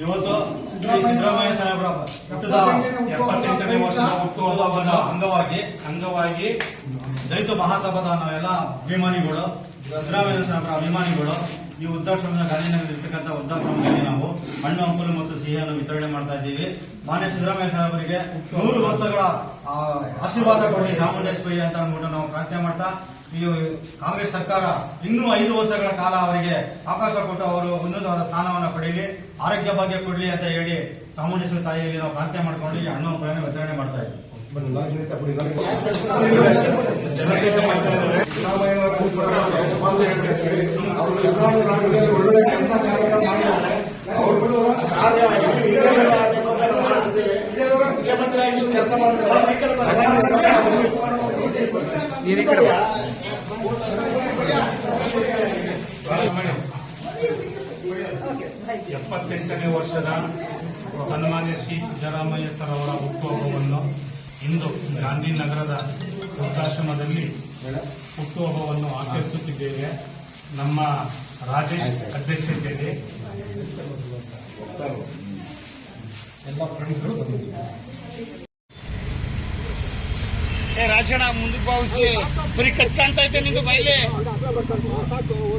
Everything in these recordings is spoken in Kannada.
ಇವತ್ತು ಶ್ರೀ ಸಿದ್ದರಾಮಯ್ಯ ಸಾಹೇಬರ ಎಪ್ಪತ್ತೆಂಟನೇ ವರ್ಷದ ಹುಟ್ಟುಹಬ್ಬದ ಅಂಗವಾಗಿ ಅಂಗವಾಗಿ ದಲಿತ ಮಹಾಸಭಾದ ನಾವೆಲ್ಲ ಅಭಿಮಾನಿಗಳು ಸಿದ್ದರಾಮಯ್ಯ ಸಾಹೇಬರ ಅಭಿಮಾನಿಗಳು ಈ ವೃದ್ಧಾಶ್ರಮದ ಗಾಂಧಿನಗರ ಇರ್ತಕ್ಕಂಥ ವೃದ್ಧಾಶ್ರಮದಲ್ಲಿ ನಾವು ಹಣ್ಣು ಹಂಪಲು ಮತ್ತು ಸಿಹಿಯನ್ನು ವಿತರಣೆ ಮಾಡ್ತಾ ಇದ್ದೀವಿ. ಮಾನ್ಯ ಸಿದ್ದರಾಮಯ್ಯ ಸಾಹೇಬರಿಗೆ ನೂರು ವರ್ಷಗಳ ಆಶೀರ್ವಾದ ಕೊಡಿ ಚಾಮುಂಡೇಶ್ವರಿ ಅಂತ ಅಂದ್ಬಿಟ್ಟು ನಾವು ಪ್ರಾರ್ಥನೆ ಮಾಡ್ತಾ ಈ ಕಾಂಗ್ರೆಸ್ ಸರ್ಕಾರ ಇನ್ನೂ ಐದು ವರ್ಷಗಳ ಕಾಲ ಅವರಿಗೆ ಅವಕಾಶ ಕೊಟ್ಟು ಅವರು ಉನ್ನತವಾದ ಸ್ಥಾನವನ್ನು ಪಡೆಯಲಿ ಆರೋಗ್ಯ ಭಾಗ್ಯ ಕೊಡಲಿ ಅಂತ ಹೇಳಿ ಚಾಮುಂಡೇಶ್ವರಿ ತಾಯಿಯಲ್ಲಿ ನಾವು ಪ್ರಾರ್ಥನೆ ಮಾಡ್ಕೊಂಡು ಈ ಹಣ್ಣು ಹಂಪಲನ್ನು ವಿತರಣೆ ಮಾಡ್ತಾ ಇದ್ದೀವಿ ಒಳ್ಳೆ ಕೆಲಸ ಕಾರ್ಯ ಮಾಡಿ ಮುಖ್ಯಮಂತ್ರಿ ಕೆಲಸ ಎಪ್ಪತ್ತೆಂಟನೇ ವರ್ಷದ ಸನ್ಮಾನ್ಯ ಶ್ರೀ ಸಿದ್ದರಾಮಯ್ಯ ಸರ್ ಅವರ ಹುಟ್ಟುಹಬ್ಬವನ್ನು ಇಂದು ಗಾಂಧಿನಗರದ ವೃದ್ಧಾಶ್ರಮದಲ್ಲಿ ಹುಟ್ಟುಹಬ್ಬವನ್ನು ಆಚರಿಸುತ್ತಿದ್ದೇವೆ. ನಮ್ಮ ರಾಜೇಶ್ ಅಧ್ಯಕ್ಷತೆಯಲ್ಲಿ ಏ ರಾಜಣ್ಣ ಮುಂದಕ್ಕೆ ಭಾವಿಸಿ ಬರೀ ಕತ್ಕಾಣ್ತಾ ಇದ್ದೆ ನಿಂದು ಬೈಲಿ?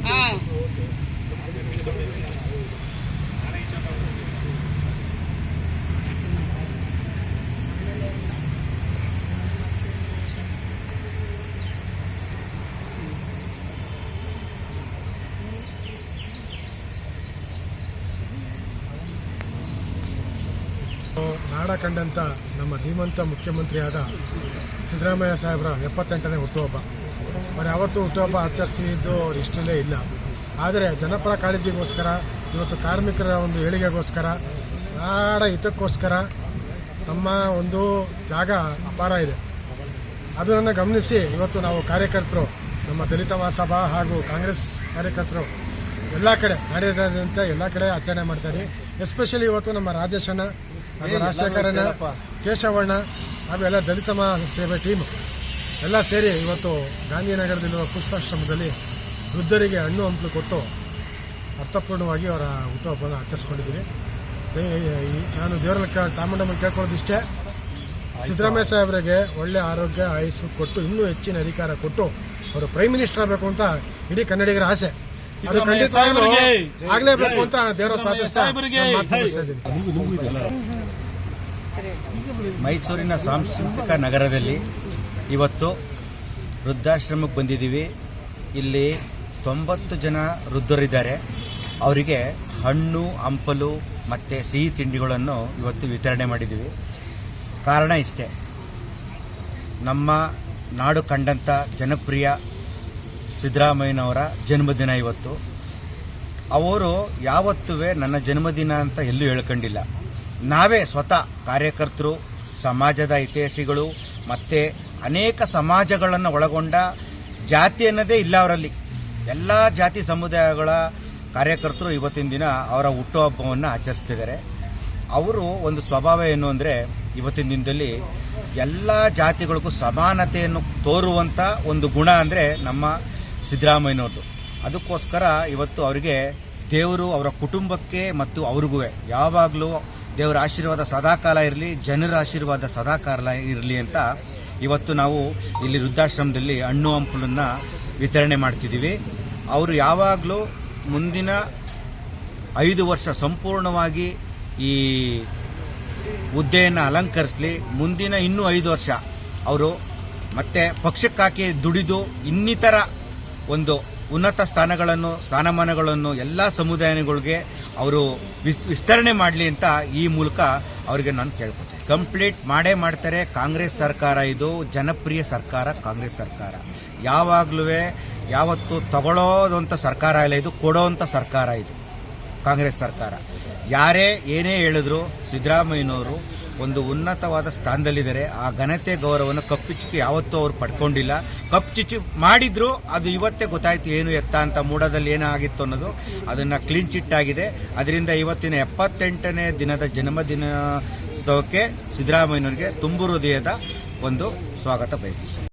ಹಾ. ನಾಡ ಕಂಡಂತ ನಮ್ಮ ಧೀಮಂತ ಮುಖ್ಯಮಂತ್ರಿಯಾದ ಸಿದ್ದರಾಮಯ್ಯ ಸಾಹೇಬರ ಎಪ್ಪತ್ತೆಂಟನೇ ಹುಟ್ಟುಹಬ್ಬ. ಅವರು ಯಾವತ್ತೂ ಹುಟ್ಟುಹಬ್ಬ ಆಚರಿಸಿದ್ದು ಇಷ್ಟಲ್ಲೇ ಇಲ್ಲ. ಆದರೆ ಜನಪರ ಕಾಳಜಿಗೋಸ್ಕರ, ಇವತ್ತು ಕಾರ್ಮಿಕರ ಒಂದು ಏಳಿಗೆಗೋಸ್ಕರ, ನಾಡ ಹಿತಕ್ಕೋಸ್ಕರ ತಮ್ಮ ಒಂದು ಜಾಗ ಅಪಾರ ಇದೆ. ಅದನ್ನು ಗಮನಿಸಿ ಇವತ್ತು ನಾವು ಕಾರ್ಯಕರ್ತರು, ನಮ್ಮ ದಲಿತ ಮಹಾಸಭಾ ಹಾಗೂ ಕಾಂಗ್ರೆಸ್ ಕಾರ್ಯಕರ್ತರು ಎಲ್ಲ ಕಡೆ ನಡೆಯದಂತೆ ಎಲ್ಲ ಕಡೆ ಆಚರಣೆ ಮಾಡ್ತಾರೆ ಎಸ್ಪೆಷಲಿ ಇವತ್ತು ನಮ್ಮ ರಾಜೇಶಣ್ಣ ಹಾಗೂ ರಾಜಶೇಖರಣ್ಣ ಕೇಶವಣ್ಣ ಹಾಗೂ ಎಲ್ಲ ದಲಿತ ಸೇವೆ ಟೀಮ್. ಎಲ್ಲ ಸೇರಿ ಇವತ್ತು ಗಾಂಧಿನಗರದಲ್ಲಿರುವ ಪುಷ್ಪಾಶ್ರಮದಲ್ಲಿ ವೃದ್ಧರಿಗೆ ಹಣ್ಣು ಹಂಪಲು ಕೊಟ್ಟು ಅರ್ಥಪೂರ್ಣವಾಗಿ ಅವರ ಹುಟ್ಟುಹಬ್ಬನ ಆಚರಿಸ್ಕೊಂಡಿದ್ದೀವಿ. ನಾನು ದೇವರಲ್ಲಿ ಚಾಮುಂಡಮ್ಮನ ಕೇಳ್ಕೊಳ್ಳೋದು ಇಷ್ಟೇ. ಸಿದ್ದರಾಮಯ್ಯ ಸಾಹೇಬರಿಗೆ ಒಳ್ಳೆ ಆರೋಗ್ಯ ಆಯಸ್ಸು ಕೊಟ್ಟು ಇನ್ನೂ ಹೆಚ್ಚಿನ ಅಧಿಕಾರ ಕೊಟ್ಟು ಅವರು ಪ್ರೈಮ್ ಮಿನಿಸ್ಟರ್ ಆಗಬೇಕು ಅಂತ ಇಡೀ ಕನ್ನಡಿಗರ ಆಸೆ. ಅದು ಖಂಡಿತ ಆಗ್ಲೇಬೇಕು ಅಂತ ದೇವರ ಪ್ರಾರ್ಥಿಸ್ತಾ ನಾನು ಮಾತು ಮುಗಿಸ್ತಾ ಮೈಸೂರಿನ ಸಾಂಸ್ಕೃತಿಕ ನಗರದಲ್ಲಿ ಇವತ್ತು ವೃದ್ಧಾಶ್ರಮಕ್ಕೆ ಬಂದಿದ್ದೀವಿ. ಇಲ್ಲಿ ತೊಂಬತ್ತು ಜನ ವೃದ್ಧರಿದ್ದಾರೆ. ಅವರಿಗೆ ಹಣ್ಣು ಹಂಪಲು ಮತ್ತು ಸಿಹಿ ತಿಂಡಿಗಳನ್ನು ಇವತ್ತು ವಿತರಣೆ ಮಾಡಿದ್ದೀವಿ. ಕಾರಣ ಇಷ್ಟೇ. ನಮ್ಮ ನಾಡು ಕಂಡಂಥ ಜನಪ್ರಿಯ ಸಿದ್ದರಾಮಯ್ಯನವರ ಜನ್ಮದಿನ ಇವತ್ತು. ಅವರು ಯಾವತ್ತೂ ನನ್ನ ಜನ್ಮದಿನ ಅಂತ ಎಲ್ಲೂ ಹೇಳ್ಕೊಂಡಿಲ್ಲ. ನಾವೇ ಸ್ವತಃ ಕಾರ್ಯಕರ್ತರು, ಸಮಾಜದ ಹಿತೈಷಿಗಳು, ಮತ್ತು ಅನೇಕ ಸಮಾಜಗಳನ್ನು ಒಳಗೊಂಡ ಜಾತಿ ಅನ್ನೋದೇ ಇಲ್ಲ ಅವರಲ್ಲಿ. ಎಲ್ಲ ಜಾತಿ ಸಮುದಾಯಗಳ ಕಾರ್ಯಕರ್ತರು ಇವತ್ತಿನ ದಿನ ಅವರ ಹುಟ್ಟುಹಬ್ಬವನ್ನು ಆಚರಿಸ್ತಿದ್ದಾರೆ. ಅವರು ಒಂದು ಸ್ವಭಾವ ಏನು ಅಂದರೆ ಇವತ್ತಿನ ದಿನದಲ್ಲಿ ಎಲ್ಲ ಜಾತಿಗಳಿಗೂ ಸಮಾನತೆಯನ್ನು ತೋರುವಂಥ ಒಂದು ಗುಣ ಅಂದರೆ ನಮ್ಮ ಸಿದ್ದರಾಮಯ್ಯನವ್ರದ್ದು. ಅದಕ್ಕೋಸ್ಕರ ಇವತ್ತು ಅವರಿಗೆ ದೇವರು ಅವರ ಕುಟುಂಬಕ್ಕೆ ಮತ್ತು ಅವ್ರಿಗೂ ಯಾವಾಗಲೂ ದೇವರ ಆಶೀರ್ವಾದ ಸದಾಕಾಲ ಇರಲಿ, ಜನರ ಆಶೀರ್ವಾದ ಸದಾಕಾಲ ಇರಲಿ ಅಂತ ಇವತ್ತು ನಾವು ಇಲ್ಲಿ ವೃದ್ಧಾಶ್ರಮದಲ್ಲಿ ಹಣ್ಣು ಹಂಪಲನ್ನು ವಿತರಣೆ ಮಾಡ್ತಿದ್ದೀವಿ. ಅವರು ಯಾವಾಗಲೂ ಮುಂದಿನ ಐದು ವರ್ಷ ಸಂಪೂರ್ಣವಾಗಿ ಈ ಹುದ್ದೆಯನ್ನು ಅಲಂಕರಿಸಲಿ. ಮುಂದಿನ ಇನ್ನೂ ಐದು ವರ್ಷ ಅವರು ಮತ್ತೆ ಪಕ್ಷಕ್ಕಾಕಿ ದುಡಿದು ಇನ್ನಿತರ ಒಂದು ಉನ್ನತ ಸ್ಥಾನಗಳನ್ನು, ಸ್ಥಾನಮಾನಗಳನ್ನು ಎಲ್ಲ ಸಮುದಾಯಗಳಿಗೆ ಅವರು ವಿಸ್- ವಿಸ್ತರಣೆ ಮಾಡಲಿ ಅಂತ ಈ ಮೂಲಕ ಅವರಿಗೆ ನಾನು ಕೇಳ್ಕೊತೀನಿ. ಕಂಪ್ಲೀಟ್ ಮಾಡೇ ಮಾಡ್ತಾರೆ ಕಾಂಗ್ರೆಸ್ ಸರ್ಕಾರ ಇದು, ಜನಪ್ರಿಯ ಸರ್ಕಾರ ಕಾಂಗ್ರೆಸ್ ಸರ್ಕಾರ. ಯಾವಾಗಲೂ ಯಾವತ್ತು ತಗೊಳ್ಳೋದಂತ ಸರ್ಕಾರ ಇಲ್ಲ ಇದು ಕೊಡೋಂಥ ಸರ್ಕಾರ ಇದು ಕಾಂಗ್ರೆಸ್ ಸರ್ಕಾರ. ಯಾರೇ ಏನೇ ಹೇಳಿದ್ರು ಸಿದ್ದರಾಮಯ್ಯನವರು ಒಂದು ಉನ್ನತವಾದ ಸ್ಥಾನದಲ್ಲಿದ್ದಾರೆ. ಆ ಘನತೆ ಗೌರವವನ್ನು ಕಪ್ಪಿಚ್ಚಿ ಯಾವತ್ತೂ ಅವರು ಪಡ್ಕೊಂಡಿಲ್ಲ. ಕಪ್ಪಿಚ್ಚಿ ಮಾಡಿದ್ರು ಅದು ಇವತ್ತೇ ಗೊತ್ತಾಯ್ತು ಏನು ಎತ್ತ ಅಂತ ಮೂಡದಲ್ಲಿ ಏನಾಗಿತ್ತು ಅನ್ನೋದು. ಅದನ್ನ ಕ್ಲೀನ್ ಚಿಟ್ ಆಗಿದೆ. ಅದರಿಂದ ಇವತ್ತಿನ ಎಪ್ಪತ್ತೆಂಟನೇ ದಿನದ ಜನ್ಮದಿನೋತ್ಸವಕ್ಕೆ ಸಿದ್ದರಾಮಯ್ಯನವರಿಗೆ ತುಂಬು ಹೃದಯದ ಒಂದು ಸ್ವಾಗತ ಬಯಸ್ತೀವಿ